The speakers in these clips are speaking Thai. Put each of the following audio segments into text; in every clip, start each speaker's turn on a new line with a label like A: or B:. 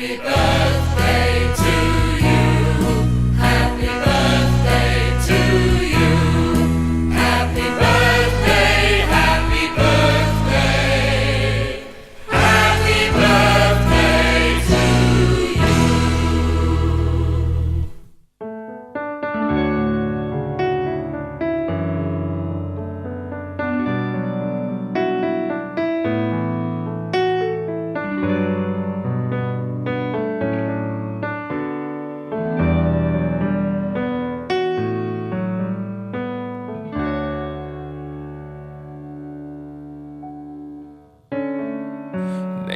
A: Happy birthday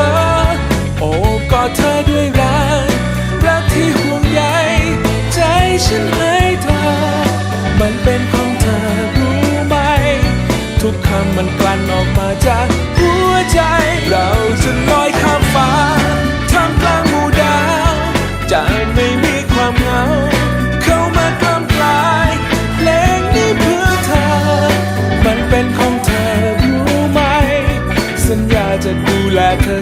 B: อ ทุกคำมันกลั่นออกมาจากหัวใจ เราจะลอยข้ามฟ้าท่ามกลางหมู่ดาวจะไม่มีความเหงา เข้ามากล้ำกลายเพลงนี้เพื่อเธอ มันเป็นของเธอรู้ไหม สัญญาจะดูแลเธอ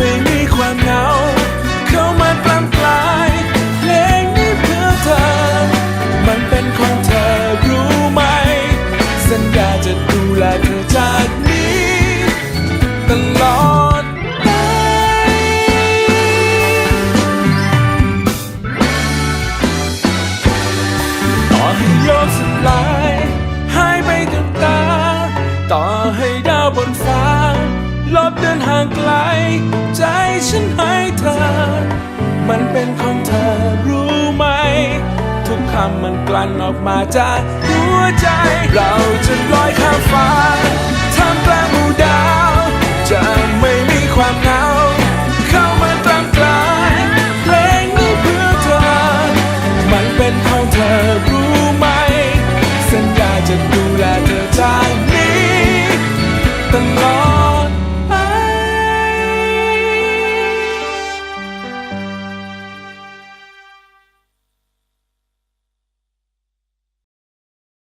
B: ลเธอจากนี้ ตลอดไป ต่อให้โลกสลายหายไปกับตา ต่อให้ดาวบนฟ้า ลบเดินห่างไกล ใจฉันให้เธอ มันเป็นของเธอรู้ำมันกลั่นออกมาจากหัวใจ เราจะลอยข้ามฟ้าทำกลางหมู่ดาว